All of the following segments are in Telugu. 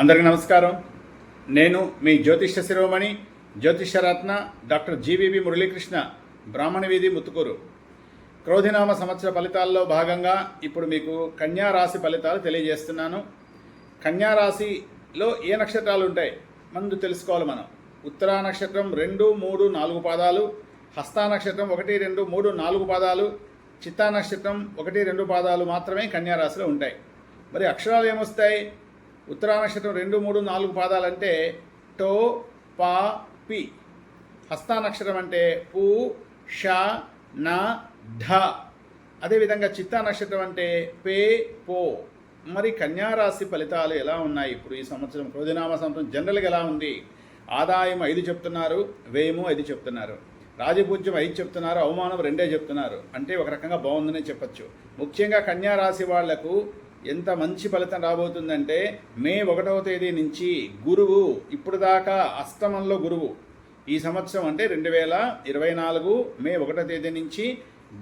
అందరికీ నమస్కారం. నేను మీ జ్యోతిష్య శిరోమణి జ్యోతిష్యరత్న డాక్టర్ జీవీబీ మురళీకృష్ణ బ్రాహ్మణ వీధి ముత్తుకూరు. క్రోధినామ సంవత్సర ఫలితాల్లో భాగంగా ఇప్పుడు మీకు కన్యా రాశి ఫలితాలు తెలియజేస్తున్నాను. కన్యా రాశిలో ఏ నక్షత్రాలు ఉంటాయి? ముందు తెలుసుకోవాలి మనం. ఉత్తరా నక్షత్రం రెండు మూడు నాలుగు పాదాలు. హస్తా నక్షత్రం ఒకటి రెండు మూడు నాలుగు పాదాలు. చిత్తా నక్షత్రం ఒకటి రెండు పాదాలు మాత్రమే కన్యా రాశిలో ఉంటాయి. మరి అక్షరాలు ఏమొస్తాయి? ఉత్తరా నక్షత్రం రెండు మూడు నాలుగు పాదాలంటే టో పా పి. హస్తా నక్షత్రం అంటే పు ష న ఢ. అదేవిధంగా చిత్తా నక్షత్రం అంటే పే పో. మరి కన్యారాశి ఫలితాలు ఎలా ఉన్నాయి? ఇప్పుడు ఈ సంవత్సరం క్రోధినామ సంవత్సరం జనరల్గా ఎలా ఉంది? ఆదాయం ఐదు చెప్తున్నారు వ్యయము ఐదు చెప్తున్నారు రాజపూజ్యం ఐదు చెప్తున్నారు అవమానం రెండే చెప్తున్నారు. అంటే ఒక రకంగా బాగుందనే చెప్పొచ్చు. ముఖ్యంగా కన్యారాశి వాళ్ళకు ఎంత మంచి ఫలితం రాబోతుందంటే మే ఒకటవ తేదీ నుంచి గురువు ఇప్పుడు దాకా అష్టమంలో గురువు. ఈ సంవత్సరం అంటే రెండు వేల ఇరవై నాలుగు మే ఒకటో తేదీ నుంచి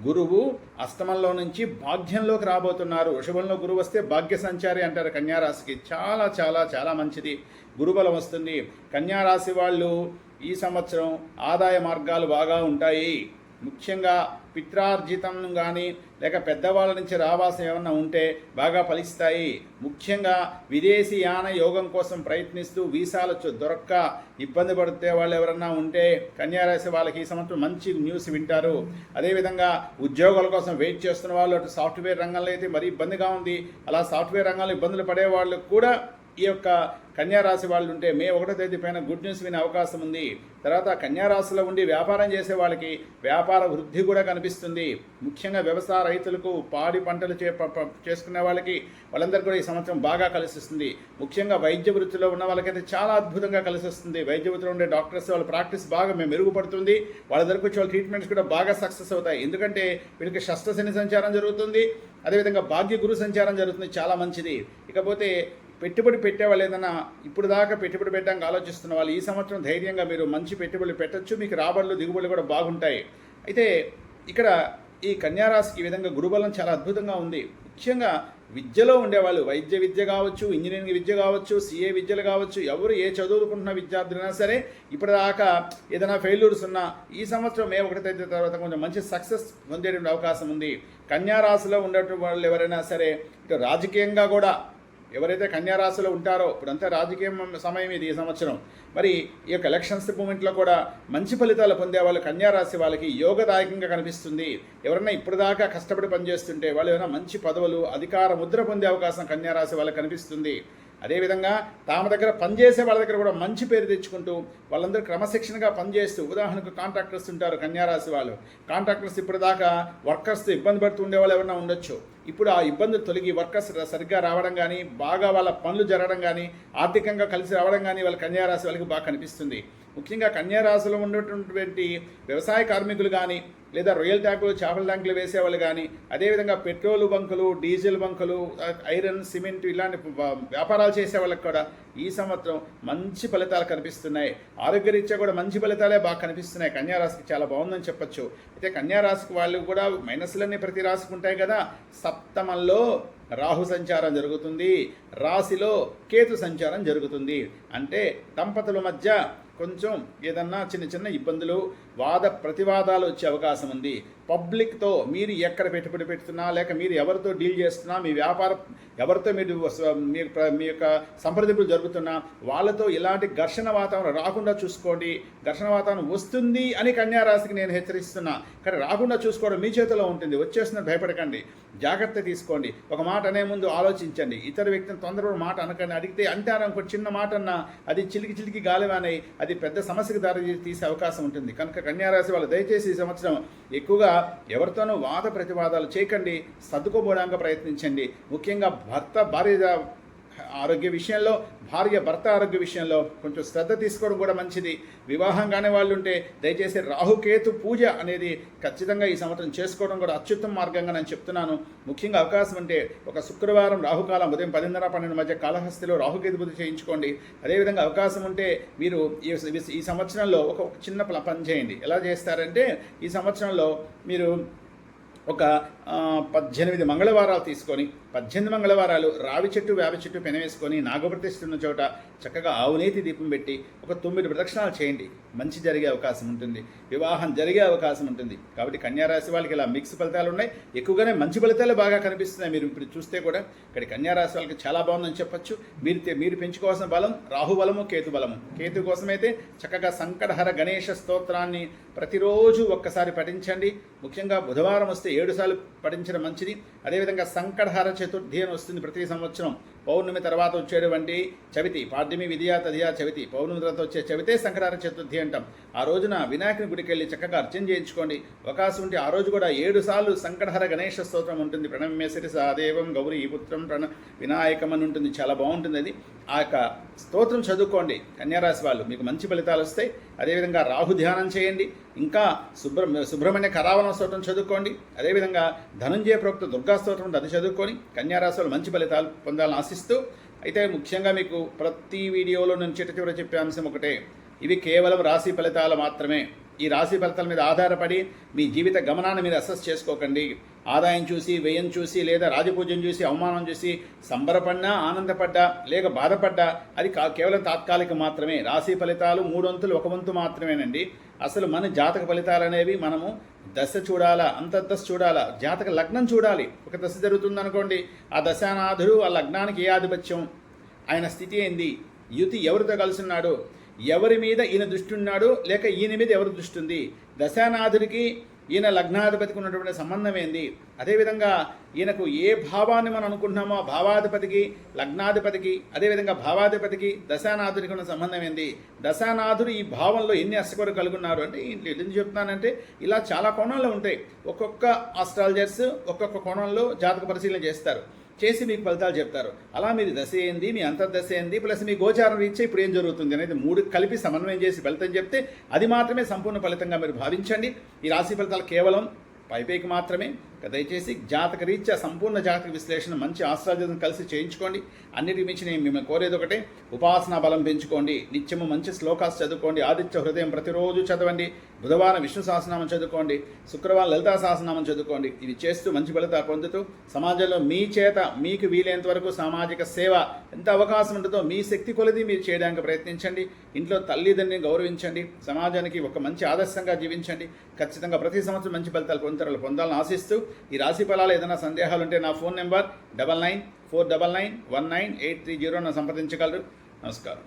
గురువు అష్టమంలో నుంచి భాగ్యంలోకి రాబోతున్నారు. వృషభంలో గురువు వస్తే భాగ్య సంచారి అంటారు కన్యారాశికి. చాలా చాలా చాలా మంచిది. గురుబలం వస్తుంది. కన్యారాశి వాళ్ళు ఈ సంవత్సరం ఆదాయ మార్గాలు బాగా ఉంటాయి. ముఖ్యంగా పిత్రార్జితం కానీ లేక పెద్దవాళ్ళ నుంచి రావాల్సిన ఏమన్నా ఉంటే బాగా ఫలిస్తాయి. ముఖ్యంగా విదేశీ యాన యోగం కోసం ప్రయత్నిస్తూ వీసాలు దొరక్క ఇబ్బంది పడితే వాళ్ళు ఎవరన్నా ఉంటే కన్యారాశి వాళ్ళకి ఈ సంవత్సరం మంచి న్యూస్ వింటారు. అదేవిధంగా ఉద్యోగాల కోసం వెయిట్ చేస్తున్న వాళ్ళు అటు సాఫ్ట్వేర్ రంగంలో అయితే మరీ ఇబ్బందిగా ఉంది. అలా సాఫ్ట్వేర్ రంగంలో ఇబ్బందులు పడే వాళ్ళకు కూడా ఈ యొక్క కన్యారాశి వాళ్ళు ఉంటే మే ఒకటో తేదీ పైన గుడ్ న్యూస్ వినే అవకాశం ఉంది. తర్వాత కన్యారాశిలో ఉండి వ్యాపారం చేసే వాళ్ళకి వ్యాపార వృద్ధి కూడా కనిపిస్తుంది. ముఖ్యంగా వ్యవసాయ రైతులకు పాడి పంటలు చే ప- చేసుకునే వాళ్ళకి వాళ్ళందరికీ కూడా ఈ సంవత్సరం బాగా కలిసిస్తుంది. ముఖ్యంగా వైద్య వృత్తిలో ఉన్న వాళ్ళకైతే చాలా అద్భుతంగా కలిసిస్తుంది. వైద్య వృత్తిలో ఉండే డాక్టర్స్ వాళ్ళ ప్రాక్టీస్ బాగా మేము మెరుగుపడుతుంది. వాళ్ళ దగ్గరకు వచ్చి వాళ్ళ ట్రీట్మెంట్స్ కూడా బాగా సక్సెస్ అవుతాయి. ఎందుకంటే వీళ్ళకి షష్ఠ సంచారం జరుగుతుంది. అదేవిధంగా భాగ్య గురు సంచారం జరుగుతుంది. చాలా మంచిది. ఇకపోతే పెట్టుబడి పెట్టే వాళ్ళు ఏదైనా ఇప్పుడు దాకా పెట్టుబడి పెట్టడానికి ఆలోచిస్తున్న వాళ్ళు ఈ సంవత్సరం ధైర్యంగా మీరు మంచి పెట్టుబడులు పెట్టొచ్చు మీకు రాబడులు దిగుబడులు కూడా బాగుంటాయి. అయితే ఇక్కడ ఈ కన్యారాశికి ఈ విధంగా గురుబలం చాలా అద్భుతంగా ఉంది. ముఖ్యంగా విద్యలో ఉండేవాళ్ళు వైద్య విద్య కావచ్చు ఇంజనీరింగ్ విద్య కావచ్చు సిఏ విద్యలు కావచ్చు ఎవరు ఏ చదువుకుంటున్న విద్యార్థులైనా సరే ఇప్పటిదాకా ఏదైనా ఫెయిల్యూర్స్ ఉన్నా ఈ సంవత్సరం మే ఒకటి తేదీ తర్వాత కొంచెం మంచి సక్సెస్ పొందేటువంటి అవకాశం ఉంది. కన్యారాశిలో ఉండేటువంటి వాళ్ళు ఎవరైనా సరే ఇటు రాజకీయంగా కూడా ఎవరైతే కన్యారాశిలో ఉంటారో ఇప్పుడంతా రాజకీయ సమయం ఇది ఈ సంవత్సరం. మరి ఈ యొక్క ఎలక్షన్స్ మూమెంట్లో కూడా మంచి ఫలితాలు పొందే వాళ్ళు కన్యారాశి వాళ్ళకి యోగదాయకంగా కనిపిస్తుంది. ఎవరైనా ఇప్పటిదాకా కష్టపడి పనిచేస్తుంటే వాళ్ళు ఏమైనా మంచి పదవులు అధికార ముద్ర పొందే అవకాశం కన్యారాశి వాళ్ళకి కనిపిస్తుంది. అదేవిధంగా తామ దగ్గర పనిచేసే వాళ్ళ దగ్గర కూడా మంచి పేరు తెచ్చుకుంటూ వాళ్ళందరూ క్రమశిక్షణగా పనిచేస్తూ ఉదాహరణకు కాంట్రాక్టర్స్ ఉంటారు కన్యారాశి వాళ్ళు. కాంట్రాక్టర్స్ ఇప్పటిదాకా దాకా వర్కర్స్తో ఇబ్బంది పడుతూ వాళ్ళు ఎవరైనా ఉండొచ్చు. ఇప్పుడు ఆ ఇబ్బందులు తొలగి వర్కర్స్ సరిగ్గా రావడం కానీ బాగా వాళ్ళ పనులు జరగడం కానీ ఆర్థికంగా కలిసి రావడం కానీ వాళ్ళ కన్యారాశి వాళ్ళకి బాగా కనిపిస్తుంది. ముఖ్యంగా కన్యారాశిలో ఉన్నటువంటి వ్యవసాయ కార్మికులు కానీ లేదా రొయ్యల్ ట్యాంకులు చేపల ట్యాంకులు వేసేవాళ్ళు కానీ అదేవిధంగా పెట్రోల్ బంకులు డీజిల్ బంకులు ఐరన్ సిమెంట్ ఇలాంటి వ్యాపారాలు చేసే వాళ్ళకి కూడా ఈ సంవత్సరం మంచి ఫలితాలు కనిపిస్తున్నాయి. ఆరోగ్యరీత్యా కూడా మంచి ఫలితాలే బాగా కనిపిస్తున్నాయి. కన్యారాశికి చాలా బాగుందని చెప్పొచ్చు. అయితే కన్యారాశికి వాళ్ళు కూడా మైనస్లన్నీ ప్రతి రాశికి ఉంటాయి కదా సప్తమంలో రాహు సంచారం జరుగుతుంది. రాశిలో కేతు సంచారం జరుగుతుంది. అంటే దంపతుల మధ్య కొంచెం ఏదన్నా చిన్న చిన్న ఇబ్బందులు వాద ప్రతివాదాలు వచ్చే అవకాశం ఉంది. పబ్లిక్తో మీరు ఎక్కడ పెట్టుబడి పెడుతున్నా లేక మీరు ఎవరితో డీల్ చేస్తున్నా మీ వ్యాపారం ఎవరితో మీరు మీరు మీ మీ యొక్క సంప్రదింపులు జరుగుతున్నా వాళ్ళతో ఇలాంటి ఘర్షణ వాతావరణం రాకుండా చూసుకోండి. ఘర్షణ వాతావరణం వస్తుంది అని కన్యారాశికి నేను హెచ్చరిస్తున్నా. కానీ రాకుండా చూసుకోవడం మీ చేతిలో ఉంటుంది. వచ్చేసిన భయపడకండి. జాగ్రత్త తీసుకోండి. ఒక మాట అనే ముందు ఆలోచించండి. ఇతర వ్యక్తిని తొందరగా మాట అనకండి. అడిగితే అంటారు ఇంకో చిన్న మాట అన్నా అది చిలికి చిలికి గాలివానై అది పెద్ద సమస్యకు దారి తీసే అవకాశం ఉంటుంది. కనుక కన్యారాశి వాళ్ళు దయచేసి ఈ సంవత్సరం ఎక్కువగా ఎవరితోనూ వాద ప్రతివాదాలు చేయకండి సర్దుకోబోడానికి ప్రయత్నించండి. ముఖ్యంగా భర్త భార్య ఆరోగ్య విషయంలో భార్య భర్త ఆరోగ్య విషయంలో కొంచెం శ్రద్ధ తీసుకోవడం కూడా మంచిది. వివాహం కాని వాళ్ళు ఉంటే దయచేసి రాహుకేతు పూజ అనేది ఖచ్చితంగా ఈ సంవత్సరం చేసుకోవడం కూడా అత్యుత్తమ మార్గంగా నేను చెప్తున్నాను. ముఖ్యంగా అవకాశం ఉంటే ఒక శుక్రవారం రాహుకాలం ఉదయం పదిన్నర పన్నెండు మధ్య కాళహస్తిలో రాహుకేతు పూజ చేయించుకోండి. అదేవిధంగా అవకాశం ఉంటే మీరు ఈ ఈ సంవత్సరంలో ఒక ఒక చిన్న ప్ల- పని చేయండి. ఎలా చేస్తారంటే ఈ సంవత్సరంలో మీరు ఒక పద్దెనిమిది మంగళవారాలు తీసుకొని పద్దెనిమిది మంగళవారాలు రావి చెట్టు వేప చెట్టు పెనవేసుకొని నాగప్రతిష్ఠున్న చోట చక్కగా ఆవునేతి దీపం పెట్టి ఒక తొమ్మిది ప్రదక్షిణాలు చేయండి. మంచి జరిగే అవకాశం ఉంటుంది. వివాహం జరిగే అవకాశం ఉంటుంది. కాబట్టి కన్యారాశి వాళ్ళకి ఇలా మిక్స్ ఫలితాలు ఉన్నాయి. ఎక్కువగానే మంచి ఫలితాలు బాగా కనిపిస్తున్నాయి. మీరు ఇప్పుడు చూస్తే కూడా ఇక్కడ కన్యారాశి వాళ్ళకి చాలా బాగుందని చెప్పొచ్చు. మీరు మీరు పెంచుకోవాల్సిన బలం రాహు బలము కేతు బలము. కేతు కోసమైతే చక్కగా సంకటహర గణేష స్తోత్రాన్ని ప్రతిరోజు ఒక్కసారి పఠించండి. ముఖ్యంగా బుధవారం వస్తే ఏడుసార్లు పఠించడం మంచిది. అదేవిధంగా సంకటహర చతుర్థి అని వస్తుంది ప్రతి సంవత్సరం. పౌర్ణమి తర్వాత వచ్చేటువంటి చవితి. పాడ్యమి విద్యా తదియా చవితి. పౌర్ణమి తర్వాత వచ్చే చవితే సంకటహర చతుర్థి అంటాం. ఆ రోజున వినాయకుని గుడికి వెళ్ళి చక్కగా అర్చన చేయించుకోండి. అవకాశం ఉంటే ఆ రోజు కూడా ఏడు సార్లు సంకటహర గణేష స్తోత్రం ఉంటుంది. ప్రణమ్యసరి గౌరి గౌరీ పుత్రం ప్రణ వినాయకం అని ఉంటుంది. చాలా బాగుంటుంది అది. ఆ యొక్క స్తోత్రం చదువుకోండి. కన్యారాశి వాళ్ళు మీకు మంచి ఫలితాలు వస్తాయి. అదేవిధంగా రాహు ధ్యానం చేయండి. ఇంకా సుబ్ర సుబ్రహ్మణ్య కరావణ స్తోత్రం చదువుకోండి. అదేవిధంగా ధనంజయ ప్రోక్త దుర్గా స్తోత్రం అది చదువుకొని కన్యారాశులు మంచి ఫలితాలు పొందాలని ఆశిస్తూ అయితే ముఖ్యంగా మీకు ప్రతి వీడియోలో నేను చిట్ట చివర చెప్పే అంశం ఒకటే. ఇవి కేవలం రాశి ఫలితాలు మాత్రమే. ఈ రాశి ఫలితాల మీద ఆధారపడి మీ జీవిత గమనాన్ని మీరు అసెస్ చేసుకోకండి. ఆదాయం చూసి వ్యయం చూసి లేదా రాజపూజ్యం చూసి అవమానం చూసి సంబరపడ్డా ఆనందపడ్డా లేక బాధపడ్డా అది కా- కేవలం తాత్కాలిక మాత్రమే. రాశి ఫలితాలు మూడు వంతులు ఒక వంతు మాత్రమేనండి. అసలు మన జాతక ఫలితాలు అనేవి మనము దశ చూడాలా అంతర్దశ చూడాలా జాతక లగ్నం చూడాలి. ఒక దశ జరుగుతుంది అనుకోండి ఆ దశానాథుడు ఆ లగ్నానికి ఏ ఆధిపత్యం? ఆయన స్థితి ఏంది? యుతి ఎవరితో కలిసి ఎవరి మీద ఈయన దృష్టి ఉన్నాడు? లేక ఈయన మీద ఎవరి దృష్టి ఉంది? దశానాథుడికి ఈయన లగ్నాధిపతికి ఉన్నటువంటి సంబంధం ఏంది? అదేవిధంగా ఈయనకు ఏ భావాన్ని మనం అనుకుంటున్నామో ఆ భావాధిపతికి లగ్నాధిపతికి అదేవిధంగా భావాధిపతికి దశానాథుడికి ఉన్న సంబంధం ఏంది? దశానాథుడు ఈ భావంలో ఎన్ని అష్టకరు కలుగున్నారు అంటే ఎందుకు చెప్తున్నానంటే ఇలా చాలా కోణాల్లో ఉంటాయి. ఒక్కొక్క ఆస్ట్రాలజర్స్ ఒక్కొక్క కోణంలో జాతక పరిశీలన చేస్తారు. చేసి మీకు ఫలితాలు చెప్తారు. అలా మీరు దశ ఏంది? మీ అంతర్దశ ఏంది? ప్లస్ మీ గోచారం ఇచ్చే ఇప్పుడు ఏం జరుగుతుంది అనేది మూడు కలిపి సమన్వయం చేసి ఫలితం చెప్తే అది మాత్రమే సంపూర్ణ ఫలితంగా మీరు భావించండి. ఈ రాశి ఫలితాలు కేవలం పైపైకి మాత్రమే. దయచేసి జాతక రీత్యా సంపూర్ణ జాతక విశ్లేషణ మంచి ఆశ్రాజ్యం కలిసి చేయించుకోండి. అన్నిటి మించి నేను మిమ్మల్ని కోరేది ఒకటే ఉపాసనా బలం పెంచుకోండి. నిత్యము మంచి శ్లోకాస్ చదువుకోండి. ఆదిత్య హృదయం ప్రతిరోజు చదవండి. బుధవారం విష్ణు సహస్రనామం చదువుకోండి శుక్రవారం లలితా సహస్రనామం చదువుకోండి. ఇది చేస్తూ మంచి ఫలితాలు పొందుతూ సమాజంలో మీ చేత మీకు వీలైనంత వరకు సామాజిక సేవ ఎంత అవకాశం ఉంటుందో మీ శక్తి కొలది మీరు చేయడానికి ప్రయత్నించండి. ఇంట్లో తల్లిదండ్రిని గౌరవించండి. సమాజానికి ఒక మంచి ఆదర్శంగా జీవించండి. ఖచ్చితంగా ప్రతి సంవత్సరం మంచి ఫలితాలు పొందుతారు పొందాలని ఆశిస్తూ ఈ రాశి ఫలాలు ఏదైనా సందేహాలు ఉంటే నా phone number double nine four double nine one nine eight three zero సంప్రదించగలరు. నమస్కారం.